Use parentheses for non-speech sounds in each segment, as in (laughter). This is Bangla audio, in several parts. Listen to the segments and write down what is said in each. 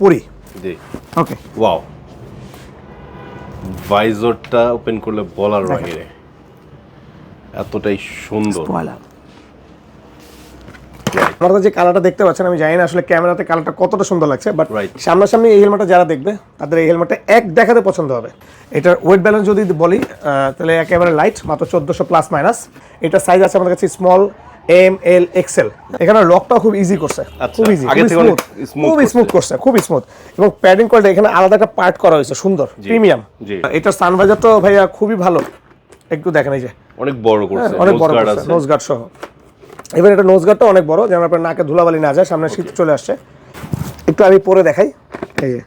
পরি। জি। ওকে ওয়াও ভাইজরটা ওপেন করলে বলার বাইরে এতটাই সুন্দর। আপনারা যে কালারটা দেখতে পাচ্ছেন আমি জানি না আসলে ক্যামেরাতে কালারটা কতটা সুন্দর লাগছে বাট. সামনাসামনি এই হেলমেটটা যারা দেখবে তাদের এই হেলমেটটা এক দেখাতে পছন্দ হবে। এটার ওয়েট ব্যালেন্স যদি বলি তাহলে একেবারে লাইট মাত্র চোদ্দোশো প্লাস মাইনাস এটা সাইজ আছে আমাদের কাছে স্মল এম এল এক্সেল। এখানে লকটাও খুব ইজি করছে। আচ্ছা, খুব ইজি খুব করছে। স্মুথ করছে খুব স্মুথ এবং প্যাডিং কোয়ালিটি এখানে আলাদা একটা পার্ট করা হয়েছে সুন্দর প্রিমিয়াম এটা সানভাইজার তো ভাইয়া খুবই ভালো। একটু দেখেন এই যে। অনেক বড় করছে হ্যাঁ, অনেক বড় নোজ গার্ড সহ। এবার এটা নোজ গার্ডটা অনেক বড় যেন আপনার নাকে ধুলাবালি না যায় সামনে শীত চলে আসছে। একটু আমি পরে দেখাই। এই যে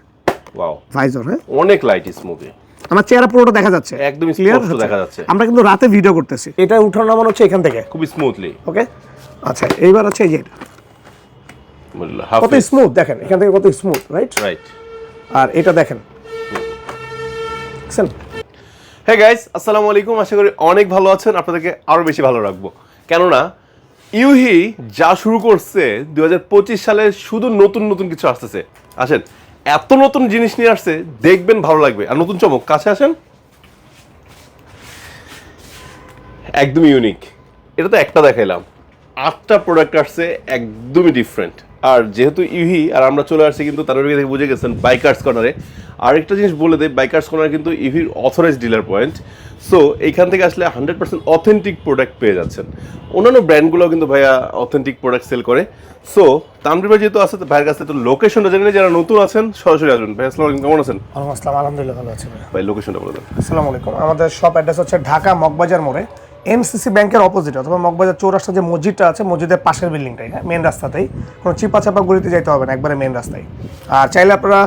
ওয়াও ভাইজর হ্যাঁ। অনেক লাইট স্মুথি আমার চেহারা পুরোটা দেখা যাচ্ছে। স্পষ্ট হচ্ছে? দেখা যাচ্ছে। আমরা কিন্তু রাতে ভিডিও করতেছি। এটা উঠানো নামানো হচ্ছে এখান থেকে? খুবই স্মুথলি ওকে আচ্ছা এইবার হচ্ছে এই যে এটা। কত স্মুথ দেখেন এখান থেকে কত স্মুথ রাইট রাইট আর এটা দেখেন। দেখছেন হ্যাঁ গাইস আসসালামু আলাইকুম। আশা করি অনেক ভালো আছেন। আপনাদেরকে আরও বেশি ভালো রাখব। কেননা ইউহি যা শুরু করছে দুই হাজার পঁচিশ সালে শুধু নতুন নতুন কিছু আসতেছে। আসেন এত নতুন জিনিস নিয়ে আসছে, দেখবেন ভালো লাগবে। আর নতুন চমক, কাছে আসেন। একদমই ইউনিক এটা তো একটা দেখাইলাম। আটটা প্রোডাক্ট আসছে, একদমই ডিফারেন্ট আর যেহেতু ইউহি আর আমরা চলে আসছি কিন্তু তার থেকে বুঝে গেছেন বাইকার্স কর্নারে আরেকটা জিনিস বলে দেয় বাইকার্স কর্নার কিন্তু ইভির অথরাইজ ডিলার পয়েন্ট সো এইখান থেকে আসলে হান্ড্রেড পার্সেন্ট অথেন্টিক প্রোডাক্ট পেয়ে যাচ্ছেন। অন্যান্য ব্র্যান্ডগুলো কিন্তু ভাইয়া অথেন্টিক প্রোডাক্ট সেল করে। সো ভাই যেহেতু আছে তো ভাইয়ের কাছে তো লোকেশনটা জানি যারা নতুন আছেন সরাসরি আসবেন। ভাই আসসালামু আলাইকুম কেমন আছেন? আসসালাম আলহামদুলিল্লাহ ভালো আছি ভাই। ভাই লোকেশনটা বলে দেন। আসসালামু আলাইকুম। আমাদের শপ অ্যাড্রেস হচ্ছে ঢাকা মগবাজার মোড়ে। এমসিসি ব্যাংকের অপোজিট অথবা মগবাজার চৌরাস্তা যে মসজিদটা আছে মসজিদের পাশের বিল্ডিংটাই হ্যাঁ মেন রাস্তাতেই। কোনো চিপা চাপা গলিতে যাইতে হবে না একবারে মেন রাস্তায়। আর চাইলে আপনারা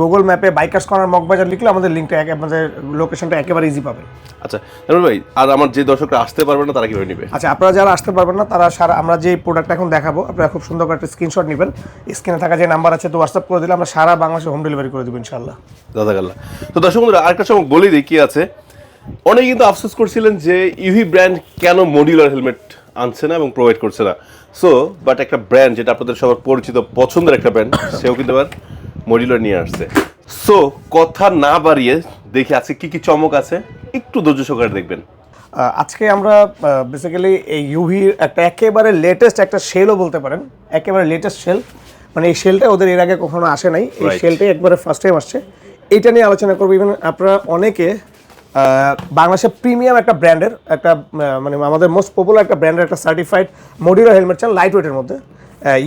গুগল ম্যাপে বাইকার্স কর্নার মগবাজার লিখলে আমাদের লিঙ্কটা এক আমাদের লোকেশনটা একেবারে ইজি পাবে আচ্ছা ভাই আর আমার যে দর্শকরা আসতে পারবে না তারা কীভাবে নেবে? আচ্ছা আপনারা যারা আসতে পারবেন না তারা সারা আমরা যে প্রোডাক্ট এখন দেখাবো আপনারা খুব সুন্দর করে একটা স্ক্রিনশট নেবেন। স্ক্রিনে থাকা যে নাম্বার আছে তো হোয়াটসঅ্যাপ করে দিলে আমরা সারা বাংলাদেশে হোম ডেলিভারি করে দেবো ইনশাল্লাহ দাদা গাল্লা তো দর্শক বন্ধুরা আরেকটা সময় বলে দিই কি আছে। অনেকে কিন্তু আফসোস করছিলেন যে ইভি ব্র্যান্ড কেন মডিউলার হেলমেট আনছে না এবং প্রোভাইড করছে না। সো বাট একটা ব্র্যান্ড যেটা আপনাদের সবার পরিচিত পছন্দের একটা ব্র্যান্ড সেও কিন্তু এবার মডিউলার নিয়ে আসছে। সো কথা না বাড়িয়ে দেখি আজকে কি কি চমক আছে একটু ধৈর্য সহকারে দেখবেন। আজকে আমরা বেসিক্যালি এই ইউভির একটা একেবারে লেটেস্ট একটা শেলও বলতে পারেন একেবারে লেটেস্ট শেল মানে এই শেলটা ওদের এর আগে কখনো আসে নাই এই. শেলটাই একবারে ফার্স্ট টাইম আসছে। এটা নিয়ে আলোচনা করব। ইভেন আপনারা অনেকে বাংলাদেশের প্রিমিয়াম একটা ব্র্যান্ডের একটা মানে আমাদের মোস্ট পপুলার একটা ব্র্যান্ডের একটা সার্টিফাইড মডিউলার হেলমেট চান লাইট ওয়েটের মধ্যে।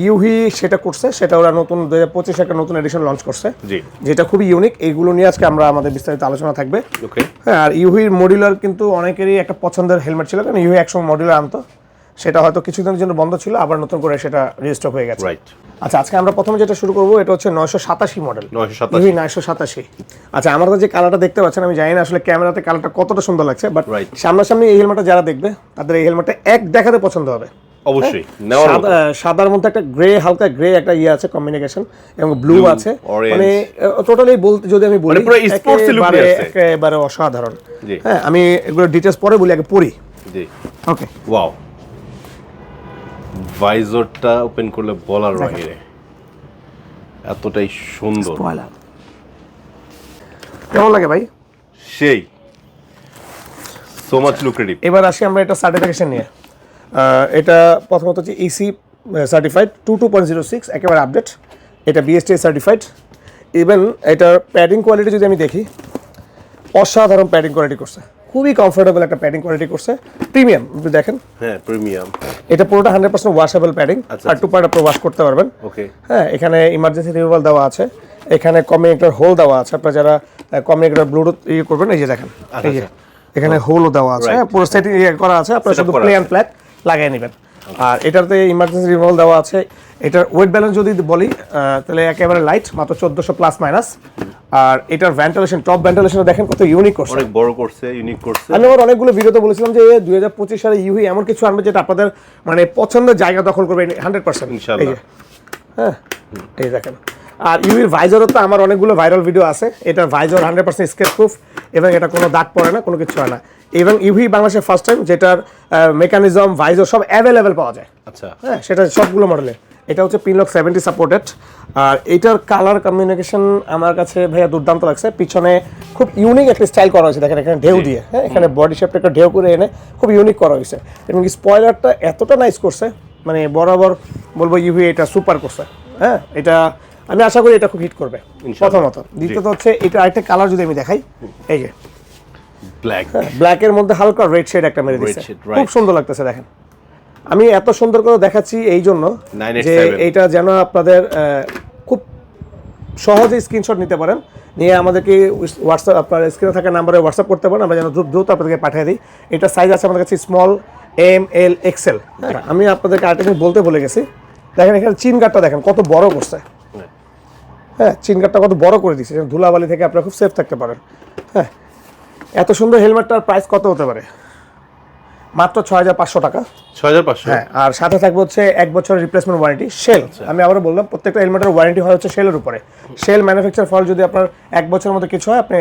ইউহি সেটা করছে সেটা ওরা নতুন দু হাজার পঁচিশে একটা নতুন এডিশন লঞ্চ করছে। যেটা খুবই ইউনিক এইগুলো নিয়ে আজকে আমরা আমাদের বিস্তারিত আলোচনা থাকবে। হ্যাঁ আর ইউহির মডিউলার কিন্তু অনেকেরই একটা পছন্দের হেলমেট ছিল কারণ ইউহি একসময় মডিউলার আনতো। সেটা হয়তো কিছুদিনের জন্য বন্ধ ছিল আবার নতুন করে সেটা রেজিস্টার হয়ে গেছে। রাইট আচ্ছা আজকে আমরা প্রথমে যেটা শুরু করব এটা হচ্ছে নয়শো সাতাশি মডেল। নয়শো সাতাশি। নয়শো সাতাশি। আচ্ছা আমরা যে কালারটা দেখতে পাচ্ছেন আমি জানি না আসলে ক্যামেরাতে কালারটা কতটা সুন্দর লাগছে বাট. সামনাসামনি এই হেলমেটটা যারা দেখবে তাদের এই হেলমেটটা এক দেখাতে পছন্দ হবে। অবশ্যই। সাদা- সাদার মধ্যে একটা গ্রে হালকা গ্রে একটা ইয়ে আছে কমিউনিকেশন এবং ব্লু আছে। মানে টোটালি বলতে যদি আমি বলি মানে আসছে। একেবারে অসাধারণ। হ্যাঁ আমি এগুলো ডিটেলস পরে বলি আগে পড়ি। ওকে ওয়াও ভাইজরটা ওপেন করলে বলার বাইরে এতটাই সুন্দর। কেমন লাগে ভাই? সেই। সো মাচ লুক্রেটিভ এবার আসি আমরা এটা সার্টিফিকেশন নিয়ে। এটা প্রথমত হচ্ছে EC certified two two point zero six একেবারে আপডেট এটা বিএসটি সার্টিফাইড ইভেন এটার প্যাডিং কোয়ালিটি যদি আমি দেখি অসাধারণ প্যাডিং কোয়ালিটি করছে। খুবই কমফোর্টেবল একটা প্যাডিং কোয়ালিটি করছে। প্রিমিয়াম আপনি দেখেন। হ্যাঁ প্রিমিয়াম এটা পুরোটা হান্ড্রেড পার্সেন্ট ওয়াশেবল প্যাডিং আচ্ছা, আর টু পার্ট আপনি ওয়াশ করতে পারবেন। ওকে হ্যাঁ এখানে ইমার্জেন্সি রিমুভাল দেওয়া আছে। এখানে কমিউনিকেটর হোল দেওয়া আছে। আপনারা যারা কমিউনিকেটর ব্লুটুথ ইয়ে করবেন এই যে দেখেন এই যে এখানে হোলও দেওয়া আছে। হ্যাঁ, পুরো সেটিং ইয়ে করা আছে আপনারা শুধু প্লে অ্যান্ড ফ্ল্যাট লাগিয়ে নেবেন। আর এটাতে ইমার্জেন্সি রিমুভাল দেওয়া আছে। এটার ওয়েট ব্যালেন্স যদি বলি তাহলে একেবারে লাইট মাত্র চোদ্দোশো প্লাস মাইনাস আর এটার ভেন্টিলেশন টপ ভেন্টিলেশন দেখেন কত ইউনিক করছে। অনেক বড় করছে ইউনিক করছে। আমি আমার অনেকগুলো ভিডিওতে বলেছিলাম যে দুই হাজার পঁচিশ সালে ইউহি এমন কিছু আনবে যেটা আপনাদের মানে পছন্দের জায়গা দখল করবে হান্ড্রেড পার্সেন্ট ইনশাআল্লাহ। হ্যাঁ এই দেখেন। আর ইউহির ভাইজারও তো আমার অনেকগুলো ভাইরাল ভিডিও আছে। এটার visor hundred percent scratch proof এবং এটা কোনো দাগ পড়ে না কোনো কিছু হয় না। এবং ইভি বাংলাদেশের ফার্স্ট টাইম যেটার মেকানিজম ভাইজর সব অ্যাভেলেবেল পাওয়া যায়। আচ্ছা। হ্যাঁ সেটা সবগুলো মডেলে এটা হচ্ছে পিনলক সেভেন্টি সাপোর্টেড আর এটার কালার কমিউনিকেশন আমার কাছে ভাইয়া দুর্দান্ত লাগছে। পিছনে খুব ইউনিক একটা স্টাইল করা হয়েছে দেখেন এখানে ঢেউ দিয়ে। হ্যাঁ এখানে বডি শেপটা একটা ঢেউ করে এনে খুব ইউনিক করা হয়েছে। এবং স্পয়লারটা এতটা নাইস করছে মানে বরাবর বলব ইভি এটা সুপার করছে। হ্যাঁ এটা আমি আশা করি এটা খুব হিট করবে। প্রথমত। দ্বিতীয়ত হচ্ছে এটা আরেকটা কালার যদি আমি দেখাই এই যে। ব্ল্যাক ব্ল্যাকের মধ্যে হালকা রেড শেড একটা মেরে দিচ্ছে খুব সুন্দর লাগতেছে দেখেন। আমি এত সুন্দর করে দেখাচ্ছি এই জন্য 987 যে এইটা যেন আপনাদের খুব সহজে স্ক্রিনশট নিতে পারেন। নিয়ে আমাদেরকে হোয়াটসঅ্যাপ আপনার স্ক্রিনে থাকা নাম্বারে হোয়াটসঅ্যাপ করতে পারেন। আমরা যেন দ্রুত দ্রুত আপনাদেরকে পাঠিয়ে দিই। এটা সাইজ আছে আমাদের কাছে স্মল এম এল এক্সেল আমি আপনাদেরকে আরেকটা বলতে ভুলে গেছি। দেখেন এখানে চিন গার্ডটা দেখেন কত বড় করছে। হ্যাঁ চিন গার্ডটা কত বড় করে দিচ্ছে ধুলাবালি থেকে আপনারা খুব সেফ থাকতে পারেন। হ্যাঁ এত সুন্দর হেলমেটটার প্রাইস কত হতে পারে? মাত্র ছয় হাজার পাঁচশো টাকা। ছয় হাজার পাঁচশো? হ্যাঁ আর সাথে থাকবে হচ্ছে এক বছরের রিপ্লেসমেন্ট ওয়ারেন্টি সেল আমি আবারও বললাম প্রত্যেকটা হেলমেটের ওয়ারেন্টি হয় হচ্ছে সেলের উপরে। সেল ম্যানুফ্যাকচার ফল যদি আপনার এক বছরের মতো কিছু হয় আপনি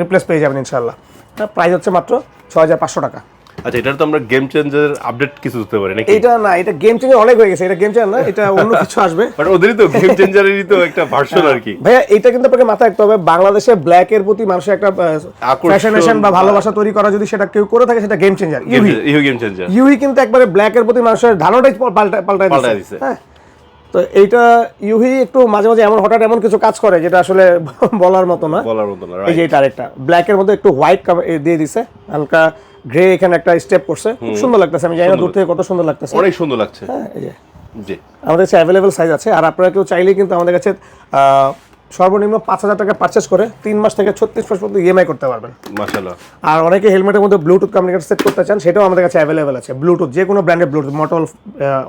রিপ্লেস পেয়ে যাবেন ইনশাল্লাহ প্রাইস হচ্ছে মাত্র ছয় হাজার পাঁচশো টাকা। আচ্ছা এটার তো আমরা গেম চেঞ্জার আপডেট কিছু দিতে পারি নাকি? এটা না এটা গেম চেঞ্জার অনেক হয়ে গেছে এটা গেম চেঞ্জার না এটা অন্য (laughs) কিছু আসবে। বাট ওদেরই তো গেম চেঞ্জারেরই তো একটা ভার্সন আর কি। ভাইয়া এটা কিন্তু আপনাকে মাথায় রাখতে হবে বাংলাদেশে ব্ল্যাক এর প্রতি মানুষের একটা ফ্যাশনেশন বা বা- ভালোবাসা তৈরি করা যদি সেটা কেউ করে থাকে সেটা গেম চেঞ্জার ইউভি ইহু গেম চেঞ্জার ইউই কিন্তু একবারে ব্ল্যাক এর প্রতি মানুষের ধারণাটাই পাল্টা পাল্টায় পাল্টায় দিছে। হ্যাঁ। তো এইটা ইউহি একটু মাঝে মাঝে এমন হঠাৎ এমন কিছু কাজ করে যেটা আসলে (laughs) বলার মতো না। বলার মতো না এই যে এটা আরেকটা। ব্ল্যাক এর মধ্যে একটু হোয়াইট দিয়ে দিছে হালকা গ্রে এখানে একটা স্টেপ করছে। খুব সুন্দর লাগতেছে আমি জানি না দূর থেকে কত সুন্দর লাগতেছে। অনেক সুন্দর লাগছে। হ্যাঁ, এই যে। জি। আমাদের কাছে অ্যাভেলেবেল সাইজ আছে আর আপনারা কেউ চাইলেই কিন্তু আমাদের কাছে সর্বনিম্ন পাঁচ হাজার টাকা পারচেস করে তিন মাস থেকে ছত্রিশ মাস পর্যন্ত ইএমআই করতে পারবেন। আর অনেকে হেলমেটের মধ্যে ব্লুটুথ কমিউনিকেটর সেট করতে চান সেটাও আমাদের কাছে অ্যাভেলেবেল আছে। ব্লুটুথ যে কোনো ব্র্যান্ডের ব্লুটুথ মটল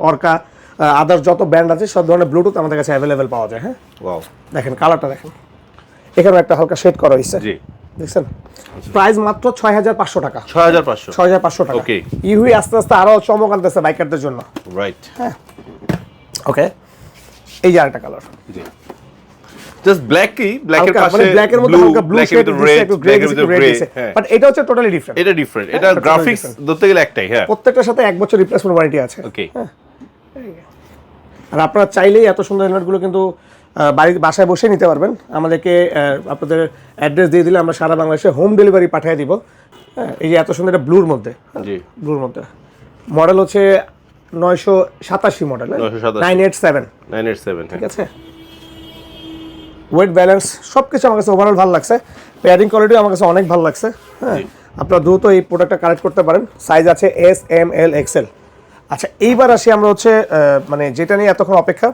অর্কা আদার্স যত ব্র্যান্ড আছে সব ধরনের ব্লুটুথ আমাদের কাছে অ্যাভেলেবেল পাওয়া যায় হ্যাঁ? ওয়াও দেখেন কালারটা দেখেন। এখানে একটা হালকা শেড করা হয়েছে। জি। দেখছেন? প্রাইস মাত্র ছয় হাজার পাঁচশো টাকা। ছয় হাজার পাঁচশো। ছয় হাজার পাঁচশো টাকা। Okay. ইহুই আস্তে আস্তে আরও চমক আনতেছে বাইকারদের জন্য। রাইট হ্যাঁ। ওকে এই যে আরেকটা কালার জি। জাস্ট ব্ল্যাকই ব্ল্যাকের পাশে মানে ব্ল্যাকের মধ্যে হালকা ব্লু শেড একটু গ্রে রেড গ্রে হ্যাঁ। বাট এটা হচ্ছে টোটালি ডিফারেন্ট এটা ডিফারেন্ট এটা গ্রাফিক্স ধরতে গেলে একটাই হ্যাঁ। প্রত্যেকটার সাথে এক বছর রিপ্লেসমেন্ট ওয়ারেন্টি আছে। ওকে আর আপনারা চাইলেই এত সুন্দর হেলমেটগুলো কিন্তু বাড়ির বাসায় বসে নিতে পারবেন। আমাদেরকে আপনাদের অ্যাড্রেস দিয়ে দিলে আমরা সারা বাংলাদেশে হোম ডেলিভারি পাঠিয়ে দিব। হ্যাঁ এই যে এত সুন্দর একটা ব্লুর মধ্যে। ব্লুর মধ্যে। মডেল হচ্ছে নয়শো সাতাশি model nine eight seven. Nine eight seven হ্যাঁ। ঠিক আছে? ওয়েট ব্যালেন্স সব কিছু আমার কাছে ওভারঅল ভালো লাগছে। পেয়ারিং কোয়ালিটি আমার কাছে অনেক ভালো লাগছে হ্যাঁ। আপনারা দ্রুত এই প্রোডাক্টটা কালেক্ট করতে পারেন। সাইজ আছে এস এম এল এক্সেল আচ্ছা এইবার আসি আমরা হচ্ছে মানে যেটা নিয়ে এতক্ষণ অপেক্ষা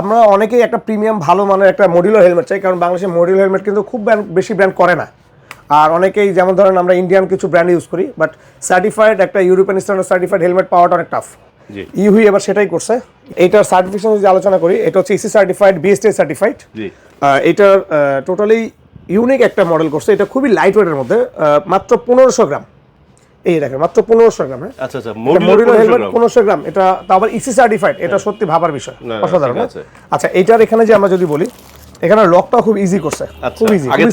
আমরা অনেকেই একটা প্রিমিয়াম ভালো মানের একটা মডিউলার হেলমেট চাই কারণ বাংলাদেশে মডিউলার হেলমেট কিন্তু খুব বেশি ব্র্যান্ড করে না। আর অনেকেই যেমন ধরেন আমরা ইন্ডিয়ান কিছু ব্র্যান্ড ইউজ করি বাট সার্টিফাইড একটা ইউরোপিয়ান স্ট্যান্ডার্ড সার্টিফাইড হেলমেট পাওয়াটা অনেক টাফ ইউহি এবার সেটাই করছে। এইটার সার্টিফিকেশন যদি আলোচনা করি এটা হচ্ছে ইসি সার্টিফাইড বিএসটি সার্টিফাইড এটার টোটালি ইউনিক একটা মডেল করছে। এটা খুবই লাইট ওয়েটের মধ্যে মাত্র পনেরোশো গ্রাম। এই দেখেন মাত্র পনেরোশো গ্রাম হ্যাঁ? আচ্ছা আচ্ছা মডিউলার হেলমেট হেলমেট পনেরোশো গ্রাম। এটা তা আবার ইসি সার্টিফাইড এটা সত্যি ভাবার বিষয় অসাধারণ হ্যাঁ? আচ্ছা এটার এখানে যে আমরা যদি বলি এখানে লকটা খুব ইজি করছে খুব ইজি খুব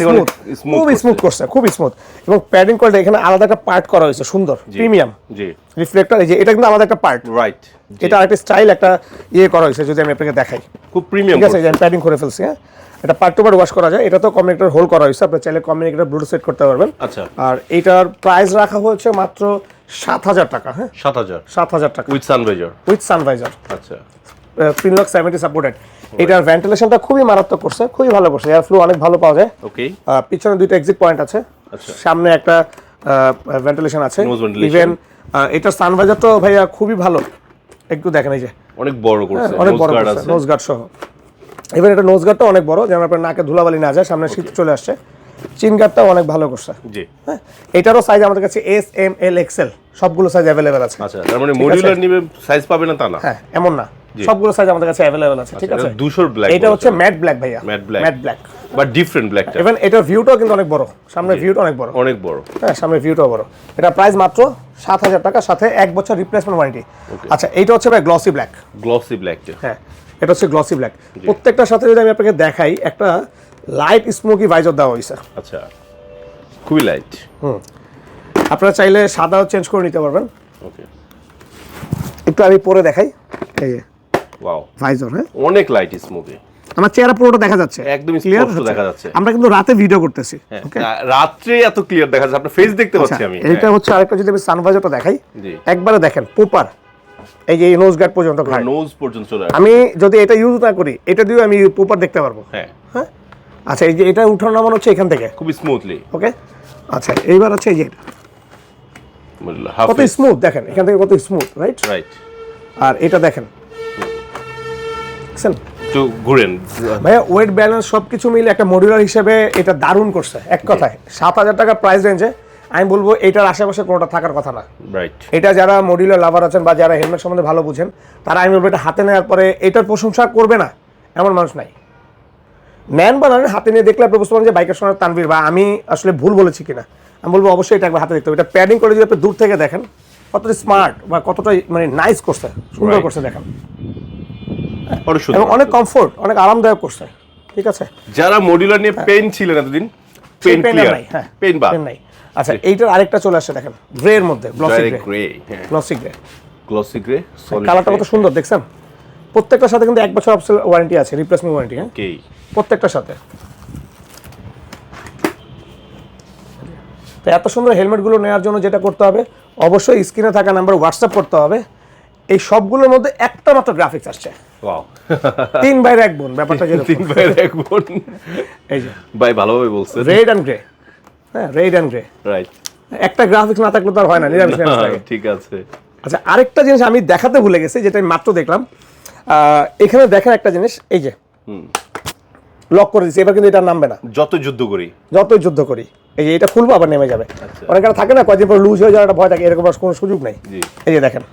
স্মুথ খুব করছে। স্মুথ করছে খুব স্মুথ এবং প্যাডিং কোয়ালিটি এখানে আলাদা একটা পার্ট করা হয়েছে সুন্দর প্রিমিয়াম জি। রিফ্লেক্টর এই যে এটা কিন্তু আমাদের একটা পার্ট রাইট এটা আরেকটা স্টাইল একটা ইয়ে করা হয়েছে যদি আমি আপনাকে দেখাই। খুব প্রিমিয়াম ঠিক আছে আমি প্যাডিং করে ফেলছি হ্যাঁ? এটা পার্ট টু পার্ট ওয়াশ করা যায় এটা তো কমিউনিকেটর হোল করা হয়েছে আপনি চাইলে কমিউনিকেটর ব্লুটুথ সেট করতে পারবেন। আচ্ছা। আর এটার প্রাইস রাখা হয়েছে মাত্র সাত হাজার টাকা হ্যাঁ? সাত হাজার। সাত হাজার টাকা। With sun visor with sun visor আচ্ছা। পিনলক সেভেন্টি সাপোর্টেড এটার ভেন্টিলেশনটা খুবই মারাত্মক করছে খুবই ভালো করছে। এয়ার ফ্লো অনেক ভালো পাওয়া যায়। ওকে পিছনে দুইটা এক্সিট পয়েন্ট আছে। আচ্ছা। সামনে একটা ভেন্টিলেশন আছে। ইভেন এটার সানভাইজার তো ভাইয়া খুবই ভালো। একটু দেখেন এই যে। অনেক বড় করছে হ্যাঁ, অনেক বড় আছে। নোজ গার্ড সহ। এবার এটা নোজ গার্ডটা অনেক বড় যেন আপনার নাকে ধুলাবালি না যায় সামনে শীত চলে আসছে। চিন গার্ডটাও অনেক ভালো করছে। জি। হ্যাঁ এটারও সাইজ আমাদের কাছে এস এম এল এক্সেল সবগুলো সাইজ অ্যাভেলেবেল আছে। আচ্ছা তার মানে মডিউলার নিবে সাইজ পাবে না তা না? হ্যাঁ এমন না। সবগুলো সাইজ আমাদের কাছে অ্যাভেলেবেল আছে ঠিক আছে? এটা দুশোর ব্ল্যাক এটা হচ্ছে ম্যাট ব্ল্যাক ভাইয়া। Matte black। Matte black but different ব্ল্যাকটা ইভেন এটা ভিউটাও কিন্তু অনেক বড়। সামনের ভিউটা অনেক বড়। অনেক বড়। হ্যাঁ সামনের ভিউটাও বড়। এটা প্রাইস মাত্র সাত হাজার টাকা সাথে এক বছর রিপ্লেসমেন্ট ওয়ারেন্টি আচ্ছা এটা হচ্ছে ভাই গ্লসি ব্ল্যাক গ্লসি ব্ল্যাকটা হ্যাঁ এটা হচ্ছে গ্লসি ব্ল্যাক প্রত্যেকটার সাথে যদি আমি আপনাকে দেখাই একটা লাইট স্মোকি ভাইজার দেওয়া হয়েছে। আচ্ছা খুবই লাইট হুম। আপনারা চাইলে সাদাও চেঞ্জ করে নিতে পারবেন। ওকে একটু আমি পরে দেখাই। এই ওয়াও ভাইজর হ্যাঁ? অনেক লাইট স্মুথে আমার চেহারা পুরোটা দেখা যাচ্ছে। একদম হচ্ছে? দেখা যাচ্ছে। আমরা কিন্তু রাতে ভিডিও করতেছি হ্যাঁ ওকে রা- রাত্রে এত ক্লিয়ার দেখা যাচ্ছে। আপনার ফেস দেখতে পাচ্ছি আমি। এটা হচ্ছে আরেকটা যদি আমি সানভাইজারটা দেখাই। একবারে দেখেন প্রপার এই যে নোজ গার্ড পর্যন্ত ঘাড় নোজ পর্যন্ত চলে আমি যদি এটা ইউজ না করি এটা দিয়েও আমি প্রপার দেখতে পারব। হ্যাঁ। হ্যাঁ? আচ্ছা এই যে এটা উঠানো নামানো হচ্ছে এখান থেকে। খুবই স্মুথলি ওকে আচ্ছা এইবার হচ্ছে এই যে এটা। কত স্মুথ দেখেন এখান থেকে কত স্মুথ রাইট রাইট আর এটা দেখেন দেখছেন? একটু ঘুরেন। ভাইয়া ওয়েট ব্যালেন্স সব কিছু মিলে একটা মডিউলার হিসেবে এটা দারুণ করছে এক কথায়। সাত হাজার টাকার প্রাইস রেঞ্জে আমি বলব এটার আশেপাশে কোনোটা থাকার কথা না। রাইট এটা যারা মডিউলার লাভার আছেন বা যারা হেলমেট সম্বন্ধে ভালো বুঝেন তারা আমি বলব এটা হাতে নেওয়ার পরে এটার প্রশংসা করবে না এমন মানুষ নাই। নেন বা নেন হাতে নিয়ে দেখলে আপনি বুঝতে পারেন যে বাইকের সঙ্গে তানভীর বা আমি আসলে ভুল বলেছি কিনা। আমি বলব অবশ্যই এটা একবার হাতে দেখতে হবে। এটা প্যাডিং করে যদি আপনি দূর থেকে দেখেন কতটা স্মার্ট বা কতটা মানে নাইস করছে সুন্দর করছে দেখেন। এবং অনেক কমফোর্ট অনেক আরামদায়ক করছে ঠিক আছে? যারা মডিউলার নিয়ে পেন ছিলেন এতদিন পেন ক্লিয়ার হ্যাঁ। পেন বা Pen নাই। আচ্ছা এইটার আরেকটা চলে আসছে দেখেন গ্রে এর মধ্যে গ্লসি গ্রে হ্যাঁ। গ্লসি গ্রে গ্লসি গ্রে কালারটা কত সুন্দর দেখছেন? প্রত্যেকটার সাথে কিন্তু এক বছর ওয়ারেন্টি আছে রিপ্লেসমেন্ট ওয়ারেন্টি হ্যাঁ? প্রত্যেকটার সাথে। তো এত সুন্দর হেলমেটগুলো নেওয়ার জন্য যেটা করতে হবে অবশ্যই স্ক্রিনে থাকা নাম্বার হোয়াটসঅ্যাপ করতে হবে এই সবগুলোর মধ্যে একটা মাত্র গ্রাফিক্স আসছে। তিন বাইরে এক বোন ব্যাপারটা তিন ভাইয়ের এক বোন। এই যে। ভাই ভালোভাবে বলছেন রেড অ্যান্ড গ্রে হ্যাঁ রেড অ্যান্ড গ্রে রাইট একটা গ্রাফিক্স না থাকলে তো আর হয় না নিরামিষ ঠিক আছে। আচ্ছা আরেকটা জিনিস আমি দেখাতে ভুলে গেছি যেটা আমি মাত্র দেখলাম। আহ, এখানে দেখেন একটা জিনিস এই যে। লক করে দিচ্ছি এবার কিন্তু এটা নামবে না। যত যুদ্ধ করি। যতই যুদ্ধ করি। এই যে এটা খুলবো আবার নেমে যাবে। আচ্ছা। অনেকের থাকে না কয়েকদিন পর লুজ হয়ে যাওয়ার একটা ভয় থাকে এরকম কোনো সুযোগ নেই। এই যে দেখেন।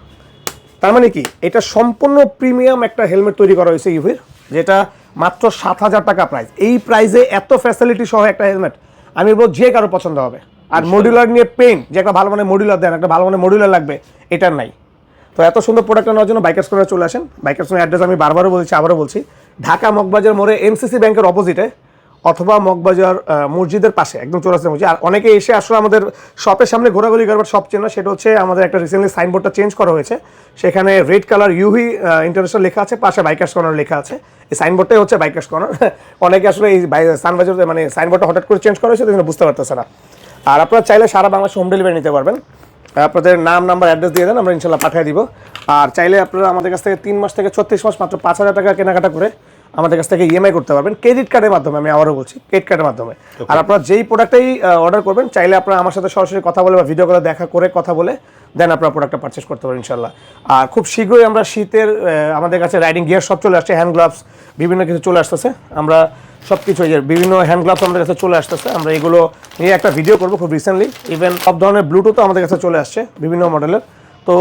তার মানে কি? এটা সম্পূর্ণ প্রিমিয়াম একটা হেলমেট তৈরি করা হয়েছে ইউভির যেটা মাত্র সাত হাজার টাকা প্রাইস এই প্রাইসে এত ফ্যাসিলিটি সহ একটা হেলমেট আমি বলব যে কারও পছন্দ হবে। আর মডিউলার নিয়ে পেন যে একটা ভালো মানে মডিউলার দেন একটা ভালো মানে মডিউলার লাগবে এটার নাই। তো এত সুন্দর প্রোডাক্ট নেওয়ার জন্য বাইকার্স করে চলে আসেন। বাইকার্স অ্যাড্রেস আমি বারবারও বলছি আবারও বলছি। ঢাকা মগবাজার মোড়ে এমসিসি ব্যাংকের অপোজিটে অথবা মগবাজার মসজিদের পাশে, একদম চৌরাস্তা মসজিদ। আর অনেকে এসে আসলে আমাদের শপের সামনে ঘোরাঘুরি করবার সব চেনা সেটা হচ্ছে আমাদের একটা রিসেন্টলি সাইনবোর্ডটা চেঞ্জ করা হয়েছে। সেখানে রেড কালার ইউহি ইন্টারন্যাশনাল লেখা আছে, পাশে বাইকার্স কর্নার লেখা আছে। এই সাইনবোর্ডটাই হচ্ছে বাইকার্স কর্নার (laughs) অনেকে আসলে এই সানবাজার মানে সাইনবোর্ডটা হঠাৎ করে চেঞ্জ করা হয়েছে সেজন্য বুঝতে পারতেছে না। আর আপনারা চাইলে সারা বাংলাদেশ হোম ডেলিভারি নিতে পারবেন। আপনাদের নাম নাম্বার অ্যাড্রেস দিয়ে দেন, আমরা ইনশাল্লাহ পাঠিয়ে দিব। আর চাইলে আপনারা আমাদের কাছ থেকে তিন মাস থেকে ছত্রিশ মাস মাত্র পাঁচ হাজার টাকা কেনাকাটা করে আমাদের কাছ থেকে ইএমআই করতে পারবেন। ক্রেডিট কার্ডের মাধ্যমে আমি আবারও বলছি ক্রেডিট কার্ডের মাধ্যমে। আর আপনারা যেই প্রোডাক্টটাই অর্ডার করবেন চাইলে আপনারা আমার সাথে সরাসরি কথা বলে বা ভিডিও কলে দেখা করে কথা বলে দেন আপনারা প্রোডাক্টটা পারচেস করতে পারেন ইনশাল্লাহ আর খুব শীঘ্রই আমরা শীতের আমাদের কাছে রাইডিং গিয়ার সব চলে আসছে হ্যান্ড গ্লাভস বিভিন্ন কিছু চলে আসতেছে। আমরা সব কিছু বিভিন্ন হ্যান্ড গ্লাভস আমাদের কাছে চলে আসতেছে। আমরা এগুলো নিয়ে একটা ভিডিও করব খুব রিসেন্টলি ইভেন সব ধরনের ব্লুটুথও আমাদের কাছে চলে আসছে বিভিন্ন মডেলের তো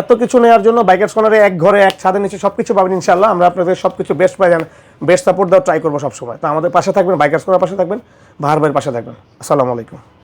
এত কিছু নেওয়ার জন্য বাইকার্স কর্নারে এক ঘরে, এক ছাদের নিচে সব কিছু পাবেন ইনশাল্লাহ আমরা আপনাদের সব কিছু বেস্ট পাই বেস্ট সাপোর্ট দেওয়ার ট্রাই করব সবসময়। তো আমাদের পাশে থাকবেন বাইকার্স কর্নার পাশে থাকবেন ভার ভাইয়ের পাশে থাকবেন। আসসালামু আলাইকুম।